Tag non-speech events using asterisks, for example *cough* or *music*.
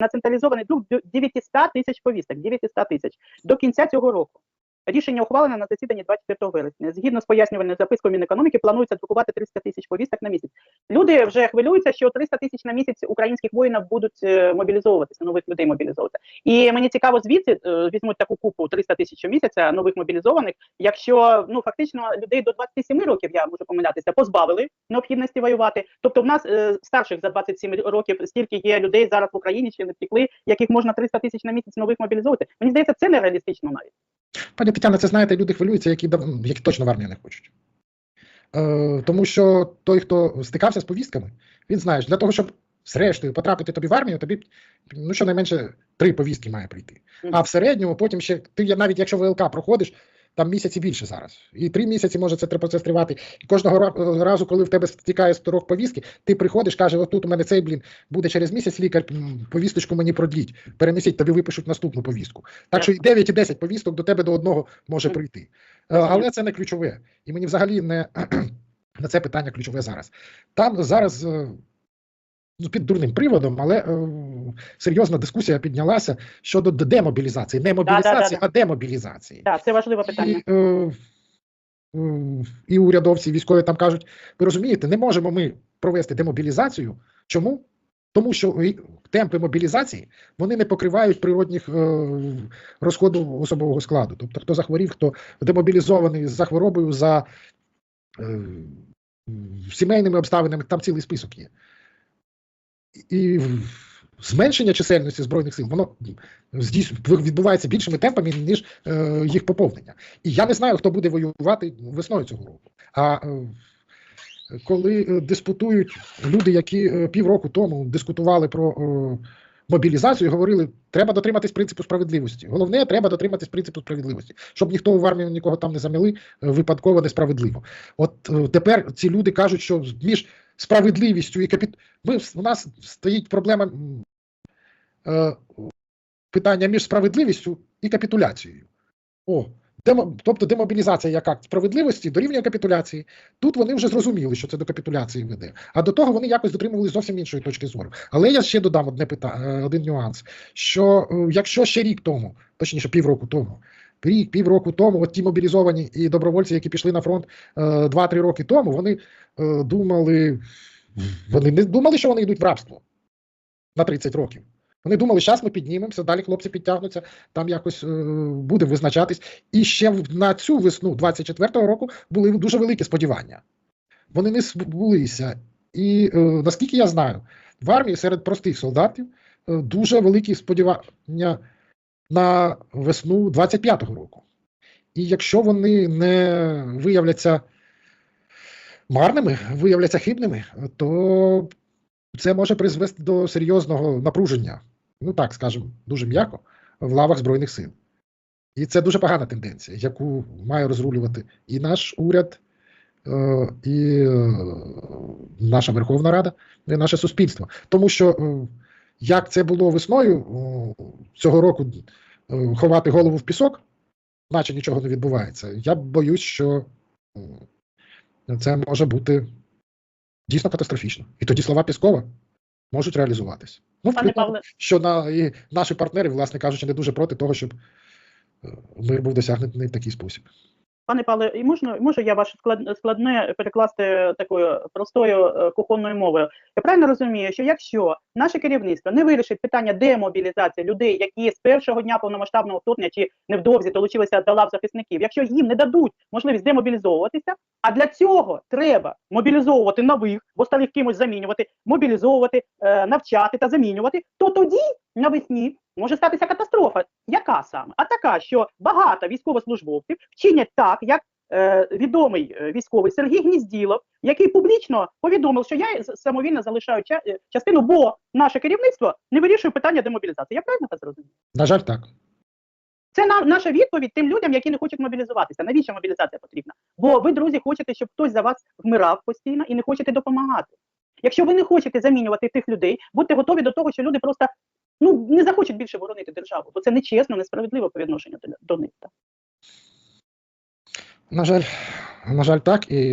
на централізований друк до 900 тисяч повісток. 900 тисяч до кінця цього року. Рішення ухвалене на засіданні 24 вересня. Згідно з пояснювальною запискою Мінекономіки, планується друкувати 300 тисяч повісток на місяць. Люди вже хвилюються, що 300 тисяч на місяць українських воїнів будуть е, мобілізовуватися, нових людей мобілізовуватися. І мені цікаво, звідси е, візьмуть таку купу 300 тисяч щомісяця нових мобілізованих. Якщо ну фактично людей до 27 років, я можу помилятися, позбавили необхідності воювати. Тобто, в нас е, старших за 27 років стільки є людей зараз в Україні, ще не втекли, яких можна 300 тисяч на місяць нових мобілізовувати. Мені здається, це нереалістично навіть. Пані Тетяна, це знаєте, люди хвилюються, які, дав- які точно в армію не хочуть. Е, тому що той, хто стикався з повістками, він знає, що для того, щоб зрештою потрапити тобі в армію, тобі ну, щонайменше три повістки має прийти. А в середньому потім ще ти навіть якщо ВЛК проходиш, там місяці більше зараз. І три місяці може це процес тривати. І кожного разу, коли в тебе стікає сторок повістки, ти приходиш, каже, от тут у мене цей блін буде через місяць лікар, повісточку мені продліть, перенесіть, тобі випишуть наступну повістку. Так що і 9, і 10 повісток до тебе до одного може прийти. Е, Але це не ключове. І мені взагалі не *clears throat* на це питання ключове зараз. Там зараз. е, Ну, під дурним приводом, але е, серйозна дискусія піднялася щодо демобілізації. Не мобілізації, да. а демобілізації. Так, це важливе питання. І, е, і урядовці, і військові там кажуть: ви розумієте, не можемо ми провести демобілізацію. Чому? Тому що темпи мобілізації вони не покривають природних е, розходу особового складу. Тобто, хто захворів, хто демобілізований за хворобою, за е, сімейними обставинами, там цілий список є. І зменшення чисельності збройних сил воно відбувається більшими темпами, ніж е, їх поповнення. І я не знаю, хто буде воювати весною цього року. А е, коли е, диспутують люди, які е, півроку тому дискутували про е, мобілізацію, і говорили, треба дотриматись принципу справедливості. Головне, треба дотриматись принципу справедливості, щоб ніхто в армію нікого там не заміли випадково несправедливо. От тепер ці люди кажуть, що між справедливістю і капіт... Ми, у нас стоїть проблема питання між справедливістю і капітуляцією. О, демо, тобто демобілізація як акт справедливості дорівнює капітуляції. Тут вони вже зрозуміли, що це до капітуляції веде. А до того вони якось дотримували зовсім іншої точки зору. Але я ще додам одне питання, один нюанс: що е, якщо ще рік тому, точніше півроку тому, рік, півроку тому, от ті мобілізовані і добровольці, які пішли на фронт е, 2-3 роки тому, вони е, думали, вони не думали, що вони йдуть в рабство на 30 років. Вони думали, зараз ми піднімемося, далі хлопці підтягнуться, там якось е, буде визначатись. І ще на цю весну 24-го року були дуже великі сподівання. Вони не збулися. І е, наскільки я знаю, в армії серед простих солдатів е, дуже великі сподівання на весну 25-го року. І якщо вони не виявляться марними, виявляться хибними, то це може призвести до серйозного напруження, ну так скажемо, дуже м'яко, в лавах Збройних сил. І це дуже погана тенденція, яку має розрулювати і наш уряд, е, і е, наша Верховна Рада, і наше суспільство. Тому що е, як це було весною цього року ховати голову в пісок, наче нічого не відбувається, я боюсь, що це може бути дійсно катастрофічно. І тоді слова Піскова можуть реалізуватись. Ну, Пане Павле, що на, і наші партнери, власне кажучи, не дуже проти того, щоб е, мир був досягнений в такий спосіб. Пане Павле, і можна можу я ваше складне перекласти такою простою е, кухонною мовою? Я правильно розумію, що якщо наше керівництво не вирішить питання демобілізації людей, які з першого дня повномасштабного вторгнення чи невдовзі долучилися до лав захисників, якщо їм не дадуть можливість демобілізовуватися, а для цього треба мобілізовувати нових, бо старих кимось замінювати, мобілізовувати, е, навчати та замінювати, то тоді навесні може статися катастрофа. Яка саме? А така, що багато військовослужбовців вчинять так, як е, відомий е, військовий Сергій Гнізділов, який публічно повідомив, що я самовільно залишаю ча- е, частину, бо наше керівництво не вирішує питання демобілізації. Я правильно це зрозумів? На жаль, так. Це нам наша відповідь тим людям, які не хочуть мобілізуватися. Навіщо мобілізація потрібна? Бо ви, друзі, хочете, щоб хтось за вас вмирав постійно і не хочете допомагати. Якщо ви не хочете замінювати тих людей, будьте готові до того, що люди просто ну не захочуть більше боронити державу, бо це нечесно, несправедливо по відношенню до, них. Так. На жаль, на жаль, так. І